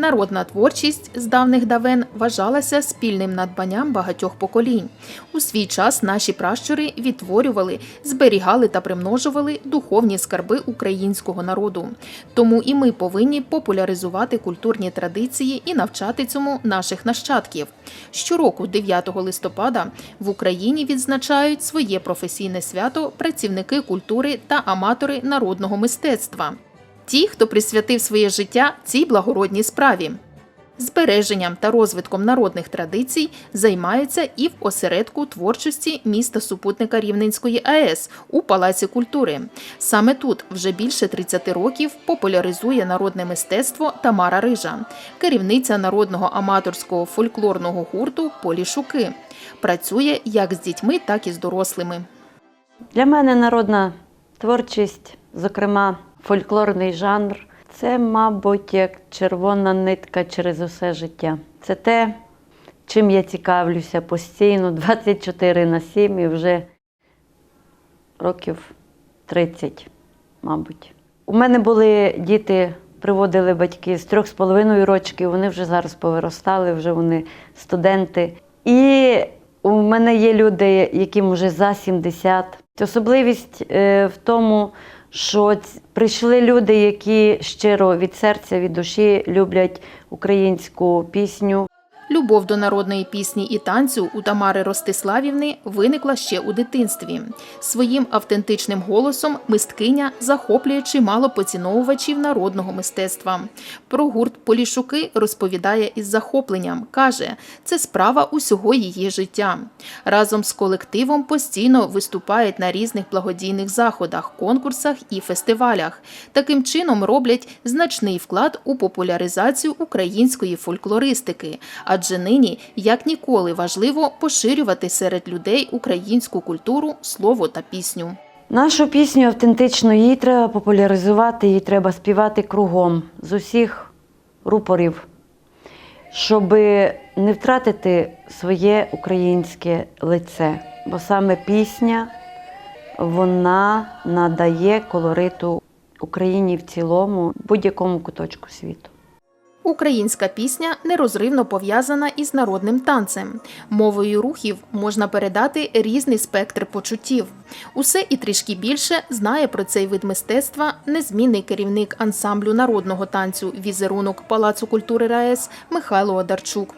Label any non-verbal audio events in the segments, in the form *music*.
Народна творчість з давних давен вважалася спільним надбанням багатьох поколінь. У свій час наші пращури відтворювали, зберігали та примножували духовні скарби українського народу. Тому і ми повинні популяризувати культурні традиції і навчати цьому наших нащадків. Щороку, 9 листопада, в Україні відзначають своє професійне свято працівники культури та аматори народного мистецтва. Ті, хто присвятив своє життя цій благородній справі. Збереженням та розвитком народних традицій займаються і в осередку творчості міста супутника Рівненської АЕС у Палаці культури. Саме тут вже більше 30 років популяризує народне мистецтво Тамара Рижа, керівниця народного аматорського фольклорного гурту Полішуки. Працює як з дітьми, так і з дорослими. Для мене народна творчість, зокрема фольклорний жанр, це, мабуть, як червона нитка через усе життя. Це те, чим я цікавлюся постійно, *laughs* 24 на 7 і вже років 30, мабуть. У мене були діти, приводили батьки з трьох з половиною рочків, вони вже зараз повиростали, вже вони студенти. І у мене є люди, яким вже за 70. Особливість е, в тому, що прийшли люди, які щиро від серця, від душі люблять українську пісню. Любов до народної пісні і танцю у Тамари Ростиславівни виникла ще у дитинстві. Своїм автентичним голосом мисткиня захоплює чимало поціновувачів народного мистецтва. Про гурт Полішуки розповідає із захопленням. каже, це справа усього її життя. Разом з колективом постійно виступають на різних благодійних заходах, конкурсах і фестивалях. Таким чином роблять значний вклад у популяризацію української фольклористики. Адже нині як ніколи важливо поширювати серед людей українську культуру, слово та пісню. Нашу пісню автентично її треба популяризувати, її треба співати кругом з усіх рупорів, щоб не втратити своє українське лице. Бо саме пісня вона надає колориту Україні в цілому, будь-якому куточку світу. Українська пісня нерозривно пов'язана із народним танцем. Мовою рухів можна передати різний спектр почуттів. Усе і трішки більше знає про цей вид мистецтва незмінний керівник ансамблю народного танцю Візерунок Палацу культури РаЕС Михайло Одарчук.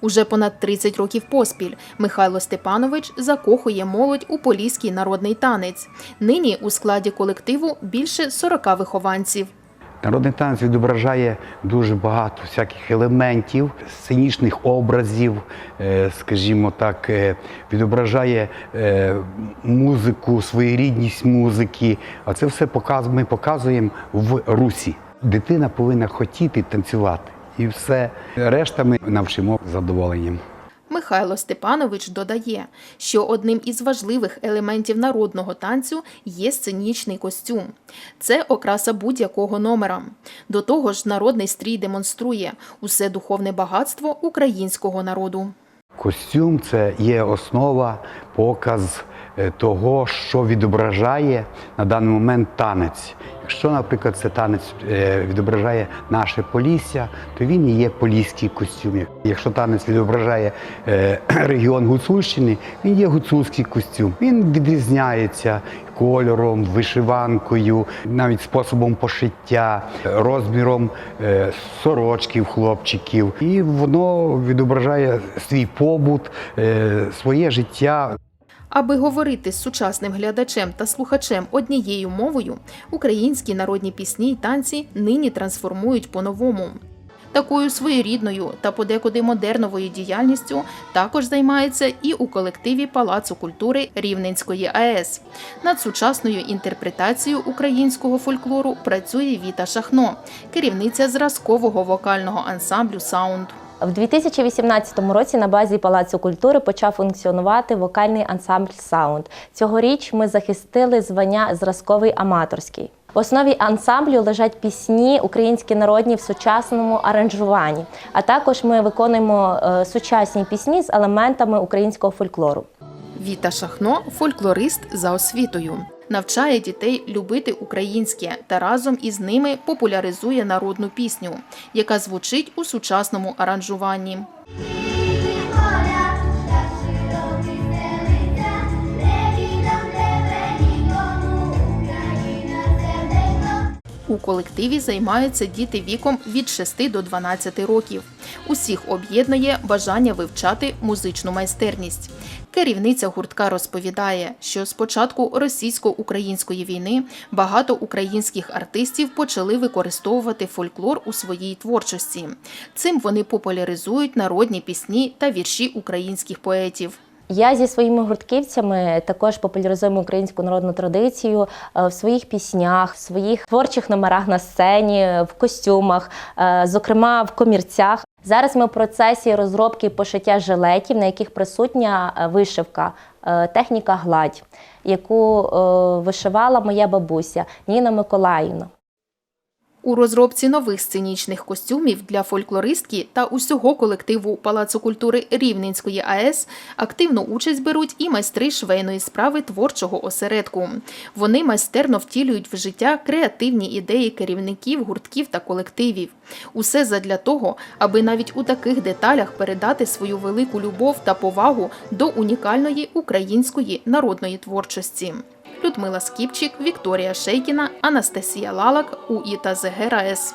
Уже понад 30 років поспіль Михайло Степанович закохує молодь у поліський народний танець. Нині у складі колективу більше 40 вихованців. Народний танець відображає дуже багато всяких елементів, сценічних образів, е, скажімо так, е, відображає е, музику, своєрідність музики. А це все ми показуємо в русі. Дитина повинна хотіти танцювати. І все решта ми навчимо задоволенням. Михайло Степанович додає, що одним із важливих елементів народного танцю є сценічний костюм. Це окраса будь-якого номера. До того ж, народний стрій демонструє усе духовне багатство українського народу. Костюм це є основа, показ е, того, що відображає на даний момент танець. Якщо, наприклад, це танець е, відображає наше полісся, то він і є поліський костюм. Якщо танець відображає е, *clears throat* регіон Гуцульщини, він є гуцульський костюм. Він відрізняється кольором, вишиванкою, навіть способом пошиття, розміром е, сорочків хлопчиків. І воно відображає свій побут, своє життя. Аби говорити з сучасним глядачем та слухачем однією мовою, українські народні пісні й танці нині трансформують по-новому. Такою своєрідною та подекуди модерновою діяльністю також займається і у колективі Палацу культури Рівненської АЕС. Над сучасною інтерпретацією українського фольклору працює Віта Шахно, керівниця зразкового вокального ансамблю Саунд. В 2018 році на базі Палацу культури почав функціонувати вокальний ансамбль Саунд. Цьогоріч ми захистили звання зразковий аматорський. В основі ансамблю лежать пісні українські народні в сучасному аранжуванні. А також ми виконуємо е, сучасні пісні з елементами українського фольклору. Віта Шахно фольклорист за освітою. Навчає дітей любити українське та разом із ними популяризує народну пісню, яка звучить у сучасному аранжуванні. У колективі займаються діти віком від 6 до 12 років. Усіх об'єднує бажання вивчати музичну майстерність. Керівниця гуртка розповідає, що з початку російсько-української війни багато українських артистів почали використовувати фольклор у своїй творчості. Цим вони популяризують народні пісні та вірші українських поетів. Я зі своїми гуртківцями також популяризуємо українську народну традицію е, в своїх піснях, в своїх творчих номерах на сцені, в костюмах, е, зокрема в комірцях. Зараз ми в процесі розробки пошиття жилетів, на яких присутня е, вишивка, техніка гладь, яку вишивала моя бабуся Ніна Миколаївна. У розробці нових сценічних костюмів для фольклористки та усього колективу Палацу культури Рівненської АЕС активну участь беруть і майстри швейної справи творчого осередку. Вони майстерно втілюють в життя креативні ідеї керівників, гуртків та колективів. Усе задля того, аби навіть у таких деталях передати свою велику любов та повагу до унікальної української народної творчості. Людмила Скіпчик, Вікторія Шейкіна, Анастасія Лалак, УІ та ЗГРАЕС.